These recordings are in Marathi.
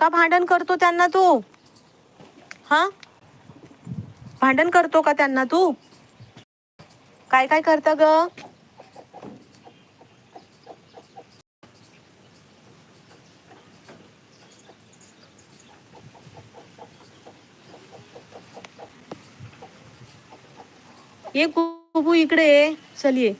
का भांडण करतो त्यांना तू? हा? भांडण करतो का त्यांना तू? काय काय करता ग? ये कुबू इकडे चल ये.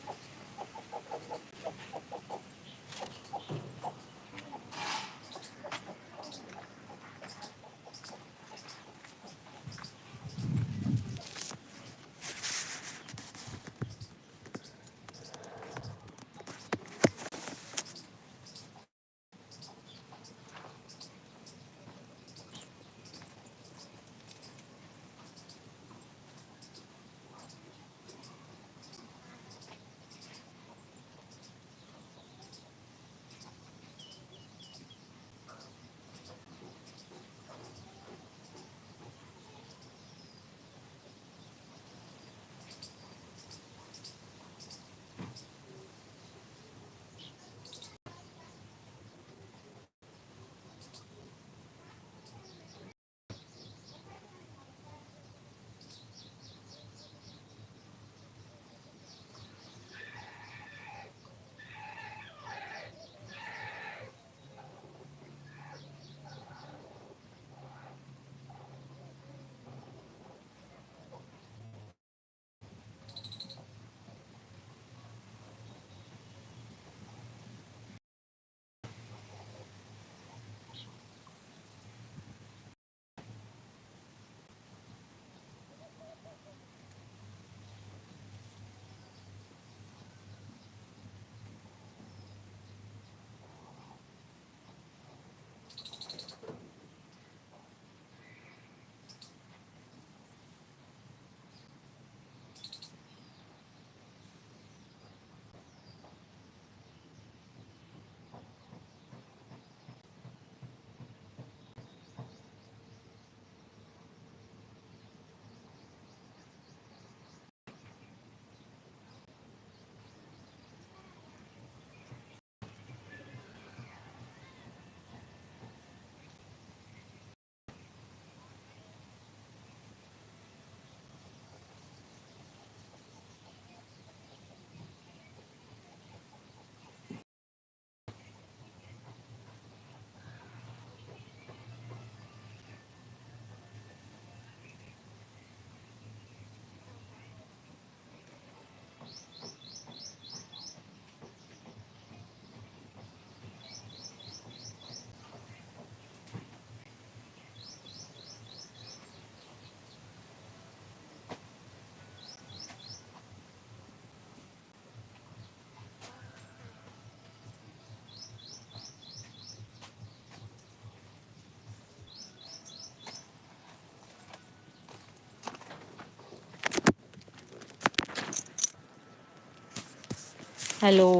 हॅलो.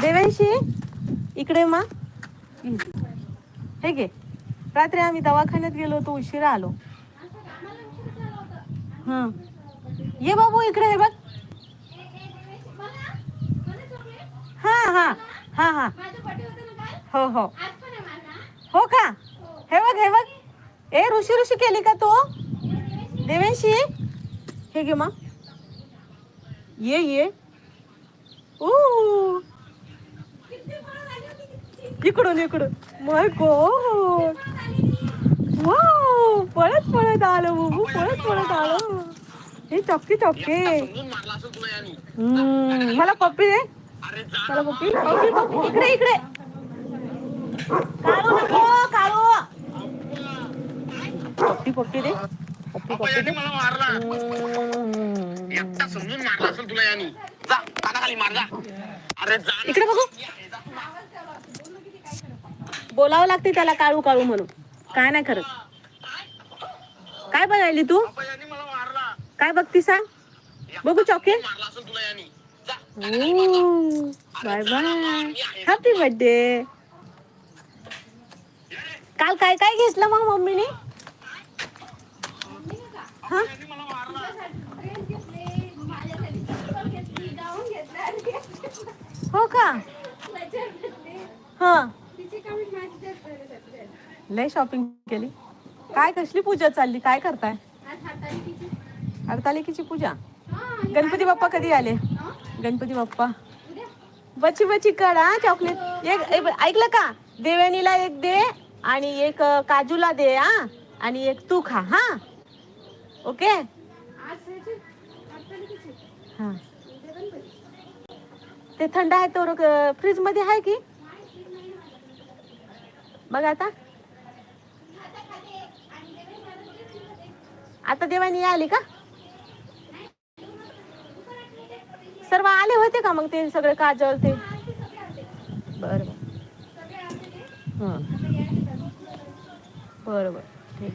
देवेंशी इकडे मा. हे घे. रात्री आम्ही दवाखान्यात गेलो होतो उशिरा आलो. हा. ये बाबू इकडे हे बघ. हा हा. हा हा. हो हो. हो का? हे बघ हे बघ. ए ऋषी ऋषी केली का तू? देवेंशी. हे घे मा ये ये. इकडून इकडून. My god. वाव. पळत पळत आलं बाबू पळत पळत आलं. हे चक्की चक्के हम्म, मला पप्पी दे. इकडे इकडे. काढू नको काढू. पप्पी पप्पी दे. पप्पी पप्पी दे. मला मारला. हम्म. एकटा समजून मारला असेल तुला यानी. जा कानाखाली मार जा. अरे जा इकडे बघू. बोलावं लागते त्याला काळू काळू म्हणून. काय नाही करत काय बघायली तू? काय बघती सांग? बघू चॉकलेट मारला असेल तुला यानी. जा बाय बाय हॅपी बर्थडे काल काय काय घेतलं मग मम्मीने हा हो का हा लय शॉपिंग केली. काय कसली पूजा चालली? काय करताय? हरतालिकेची पूजा? गणपती बाप्पा कधी आले? गणपती बाप्पा. बची बची कडा चॉकलेट एक ऐकलं का? देवणीला एक दे आणि एक काजूला दे हा आणि एक तू खा हा. ओके? हा. ते थंड आहे तो फ्रीजमध्ये आहे की? बघ आता. आता देवानी आली का? सर्व आले होते का मग ते सगळे काजल ते? बर बर. बर ठीक.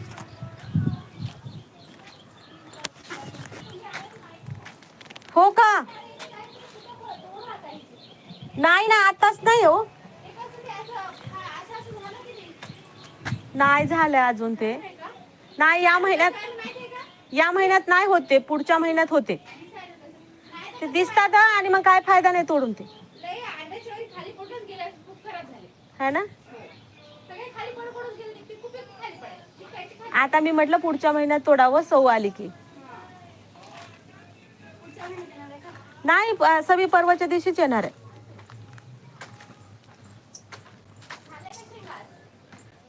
हो का? नाही ना आताच नाही हो. नाही झालं अजून ते. नाही या महिन्यात या महिन्यात नाही होते पुढच्या महिन्यात होते. ते दिसतात हा, आणि मग काय फायदा नाही तोडून ते. है ना? आता मी म्हटलं पुढच्या महिन्यात तोडावं सव आली की. नाही प- सवी परवाच्या दिवशीच येणार आहे.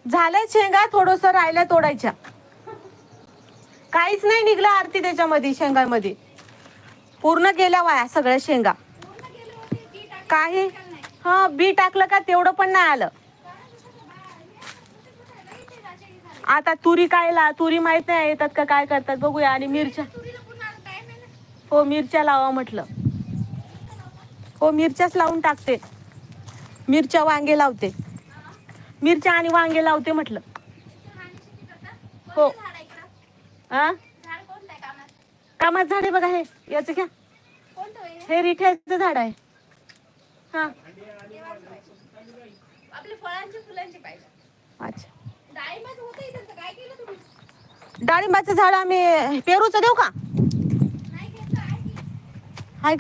झालंय शेंगा थोडस राहिल्या तोडायच्या. काहीच नाही निघलं आरती त्याच्यामध्ये शेंगामध्ये. पूर्ण गेल्या वाया सगळ्या शेंगा. काही? हा बी टाकलं का तेवढं पण नाही आलं. आता तुरी काय ला तुरी माहीत नाही येतात का काय करतात? बघूया. आणि मिरच्या? हो मिरच्या लावा म्हटलं. हो मिरच्याच लावून टाकते. मिरच्या वांगे लावते. मिरच्या आणि वांगे लावते म्हटलं. हो. हा कामात झाडे बघा हे. याच घ्या. हे रिठ्याचं झाड आहे. हा. पाहिजे. अच्छा. डाळिंबाचं डाळिंबाचं झाड आम्ही पेरूचं देऊ का? घेतलं आहे की? आहे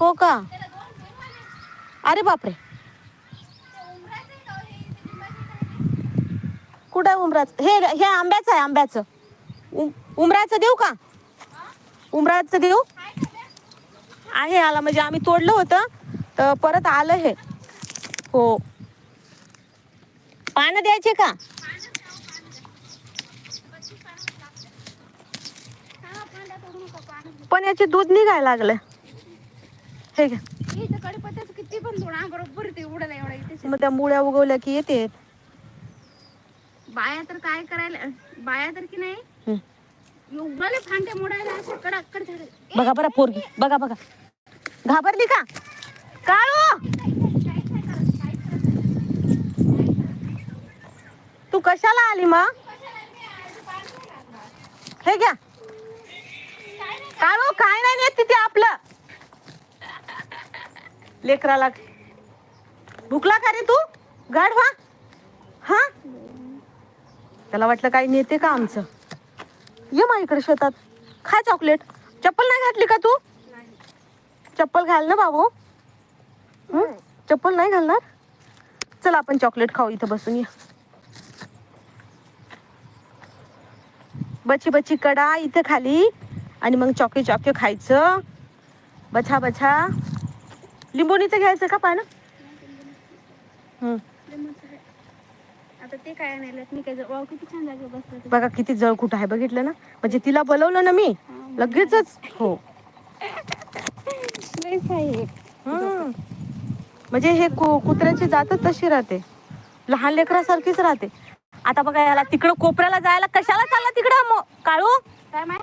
हो का? अरे बापरे. आहे हो हे? आहे? कुठं आहे उमराचं हे हे आंब्याचं आहे आंब्याचं. उम उमराचं देऊ का? उमराचं देऊ? आहे आला म्हणजे आम्ही तोडलं होतं तर परत आलं हे. हो. पानं द्यायचे का? हा पण याचे दूध निघायला लागलं. हे घ्या. किती पण बरोबर ते उडाला एवढा मग त्या मुळ्या उगवल्या की येते. बाया तर काय करायला बाया तर की नाही? एवढाले फांटे मोडायला असे कडाकड झाले बघा बरं पोरगी. बघा बघा. घाबरली का? काळू! तू कशाला आली मग? हे घ्या. काळू काय नाही नेत तिथे आपलं. लेकराला. भुकला का रे तू? गाढ व्हा हा? त्याला वाटलं काही नेते का आमचं? ये मा इकडे शेतात. खा चॉकलेट चप्पल नाही घातली का तू? चप्पल घाल ना बाबू. चप्पल नाही घालणार? चल आपण चॉकलेट खाऊ इथं बसून ये. बची बची कडा इथं खाली. आणि मग चॉके चॉके खायचं. बछा बछा. लिंबोणीचं घ्यायचं का पानं? आता ते काय नाही मी काय वाव किती छान जागे बसलं ते. बघा किती जळ कुठं आहे बघितलं ना? म्हणजे तिला बोलवलं ना मी. लगेचच. हो. लईच आहे. म्हणजे हे कु कुत्र्याची जातच तशी राहते. लहान लेकरासारखीच राहते. आता बघा याला तिकडं कोपऱ्याला जायला कशाला चालला तिकडं? मो काळू? काय माय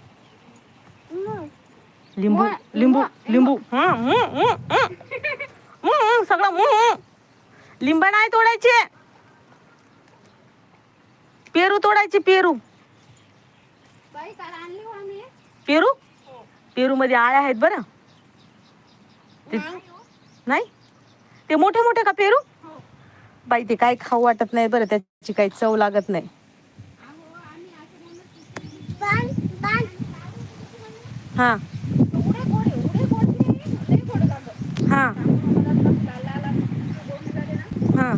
लिंबू लिंबू लिंबू. हं, हं, हं, हं. हं, हं, सगळं हं, हं. लिंब नाही तोडायचे. पेरू तोडायचे पेरू. बाई काल आणली हो आम्ही. पेरू? पेरू मध्ये आळ्या आहेत बरं. ते- नाही हो. नाही? ते मोठे मोठे का पेरू? हो. बाई ते काय खाऊ वाटत नाही बरं त्याची काही चव लागत नाही. हा एवढे गोड एवढे गोड की लई गोड लागलं. हा मला लाल लाल गोड निघाले ना हा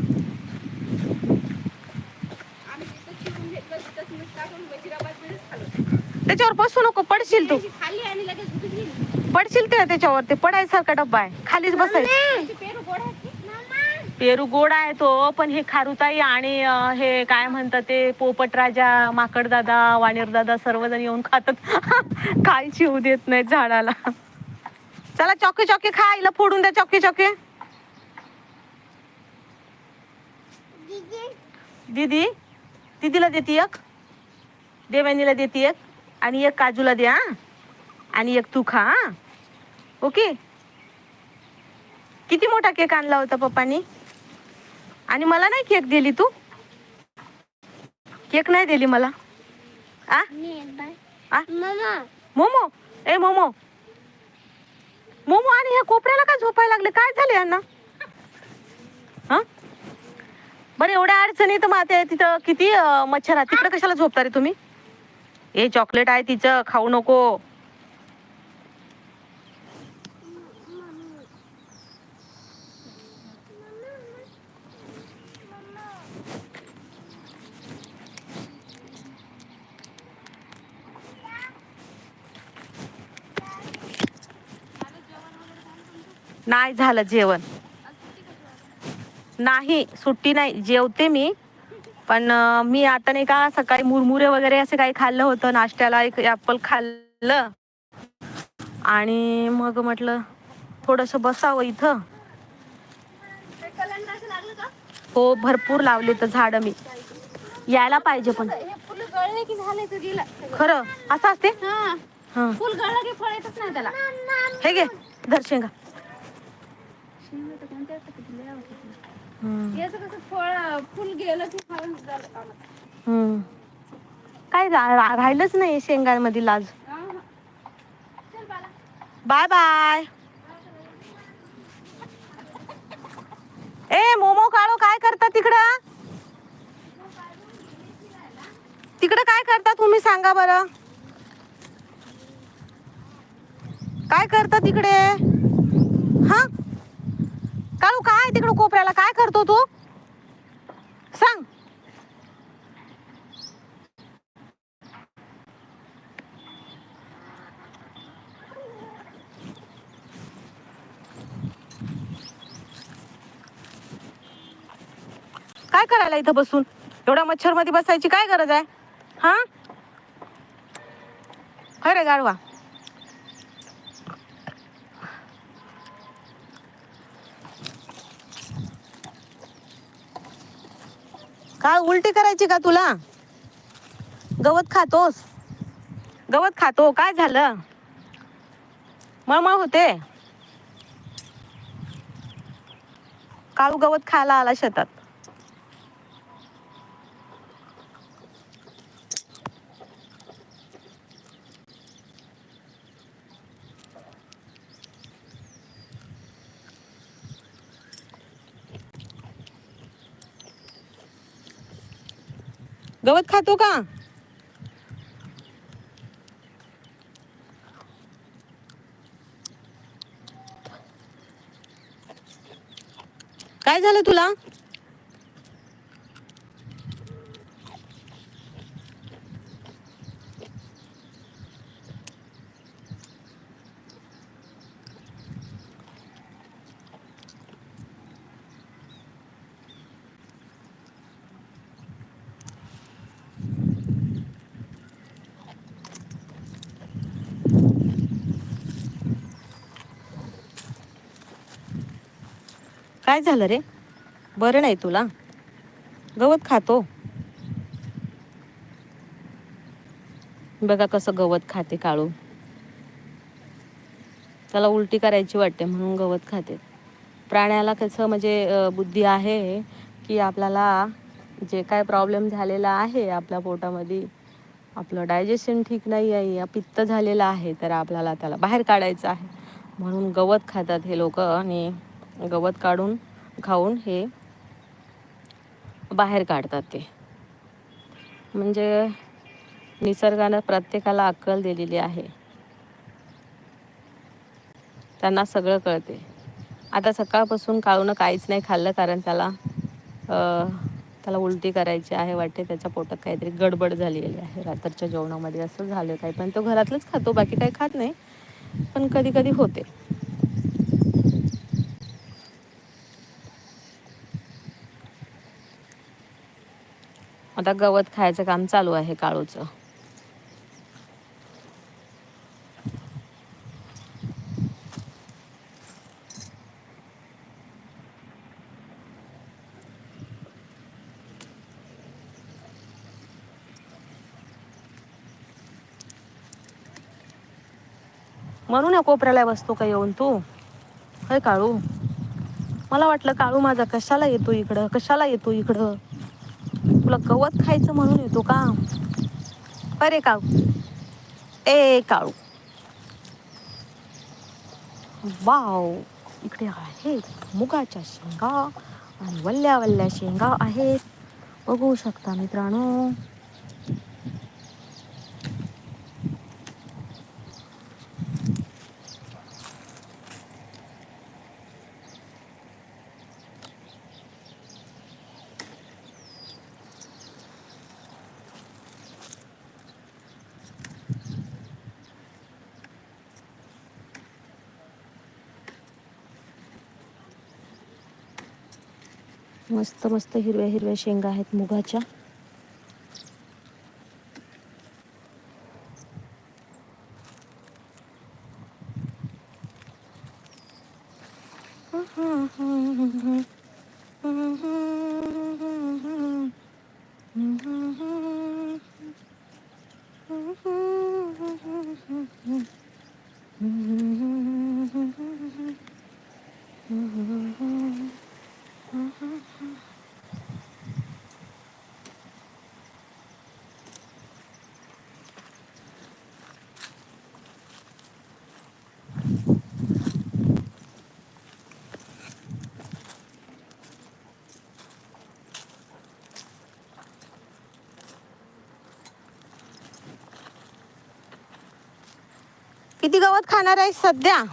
आम्ही तिथं चिरून घेतलं तिथंच मीठ टाकून वजिराबाद मिळच खाल्लं त्याच्यावर बसू नको पडशील तू. अशी खाल्ली आणि लगेच उठून गेली. पडशील ते त्याच्यावर ते पडायसारखा डब्बा आहे. खालीच बसायचं. अशी पेरू गोड आहेत. की? पेरू गोड आहे तो पण हे खारुताई आणि अं, हे काय म्हणतात ते पोपट राजा माकड दादा वाणीर दादा सर्वजण येऊन खातात. काय शिव देत नाही झाडाला. चला चॉके चॉके खा हिला फोडून द्या चॉके चॉके. दीदी. दीदीला देते एक. देवयानीला देते एक. आणि एक काजूला द्या आणि एक तू खा? ओके? किती मोठा केक आणला होता पप्पानी? आणि मला नाही केक दिली तू? केक नाही दिली मला. आ? आ? मोमो. ए मोमो. मोमो आणि ह्या कोपऱ्याला काय झोपायला लागले? काय झाले यांना? हा? बरं एवढ्या अडचणी तर मग ते तिथं किती मच्छर तिकडे कशाला झोपता रे तुम्ही? हे चॉकलेट आहे तिचं खाऊ नको. नाही झालं जेवण. नाही सुट्टी नाही जेवते मी. पण मी आता नाही का सकाळी मुरमुरे वगैरे असे काही खाल्लं होतं. नाश्त्याला एक ॲपल खाल्लं. आणि मग म्हटलं थोडंसं बसावं इथं. का हो भरपूर लावले तर झाडं मी. यायला पाहिजे पण. हे की खरं? असं असते? हा. हा. फुल गळलं की फळ येतच नाही त्याला. हे घे धर शेंगा याचं कसं फळ फुल गेलं की खाऊन झालं कामाचं. हम्म. काय रा- रा- राहिलंच नाही शेंगांमध्ये लाज हा. चल बाला बाय बाय. ए मोमो काळो काय करता तिकडं? तिकडं काय करता तुम्ही सांगा बरं. काय करता तिकडे? काळू काय तिकडं कोपऱ्याला? काय करतो तू? सांग. काय करायला इथं बसून? एवढ्या मच्छरमध्ये बसायची काय गरज आहे? हा? अरे गाडवा. काय उलटी करायची का तुला? गवत खातोस? गवत खातो काय झालं? मळमळ होते. काळू गवत खायला आला शेतात. गवत खातो का? काय झालं तुला? काय झालं रे? बरं नाही तुला. गवत खातो. बघा कसं गवत खाते काळू. त्याला उलटी करायची वाटते म्हणून गवत खाते. प्राण्याला कसं म्हणजे बुद्धी आहे की आपल्याला जे काय प्रॉब्लेम झालेला आहे आपल्या पोटामध्ये आपलं डायजेशन ठीक नाही आहे या पित्त झालेलं आहे तर आपल्याला त्याला बाहेर काढायचं आहे. म्हणून गवत खातात हे लोक आणि गवत काढून खाऊन हे बाहेर काढतात ते. म्हणजे निसर्गानं प्रत्येकाला अक्कल दिलेली आहे. त्यांना सगळं कळते. आता सकाळपासून काळूनं काहीच नाही खाल्लं कारण त्याला त्याला उलटी करायची आहे वाटते. त्याच्या पोटात काहीतरी गडबड झालेली आहे. रात्रीच्या जेवणामध्ये असं झालं काही पण तो घरातलंच खातो बाकी काही खात नाही. पण कधी कधी होते. आता गवत खायचं काम चालू आहे काळूचं. म्हणून या कोपऱ्याला बसतो का येऊन तू? काय काळू? मला वाटलं काळू माझा कशाला येतो इकडं? कशाला येतो इकडं? तुला गवत खायचं म्हणून येतो का? अरे काळू. ए काळू. वाव इकडे आहेत मुगाच्या शेंगा आणि वल्ल्या वल्ल्या शेंगा आहेत. बघू शकता मित्रांनो. मस्त मस्त हिरव्या हिरव्या शेंगा आहेत मुगाच्या. किती गवत खाणार आहे सध्या?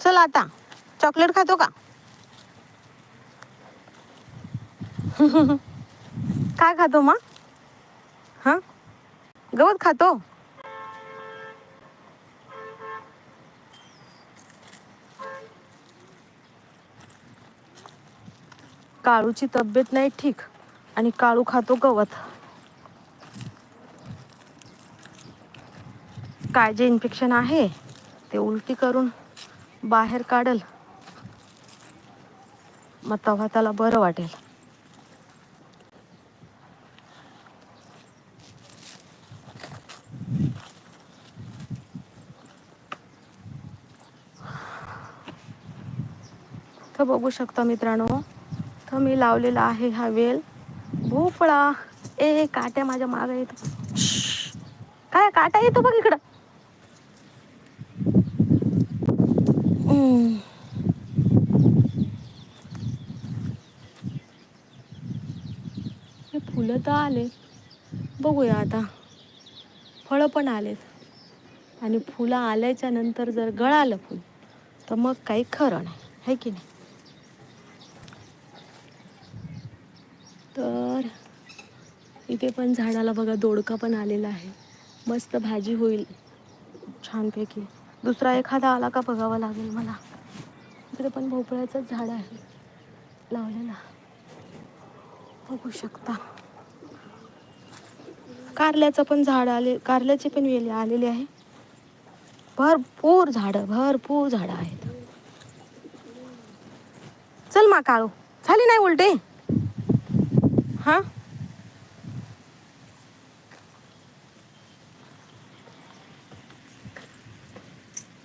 चल आता. चॉकलेट खातो का? काय खातो मग? हा? गवत खातो. काळूची तब्येत नाही ठीक आणि काळू खातो गवत. काय जे इन्फेक्शन आहे ते उलटी करून बाहेर काढल. मग तेव्हा त्याला बरं वाटेल. तर बघू शकता मित्रांनो तर मी लावलेला आहे हा वेल. भोपळा. ए काट्या माझ्या मागे येतो. काय काटा येतो बघ इकडं. हे फुलं तर आले बघूया आता. फळं पण आलेत. आणि फुलं आल्याच्यानंतर जर गळालं फुल तर मग काही खरं नाही. है की नाही? तर इथे पण झाडाला बघा दोडका पण आलेला आहे. मस्त भाजी होईल. छानपैकी. दुसरा एखादा आला का बघावा लागेल मला. इकडे पण भोपळ्याचंच झाड आहे. लावलेला बघू शकता. कारल्याचं पण झाड आले कारल्याची पण वेली आलेली आहे. भरपूर झाडं भरपूर झाडं आहेत. चल मा काळू. झाली नाही उलटे? हा?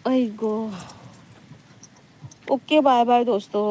ऐ गो ओके बाय बाय दोस्तों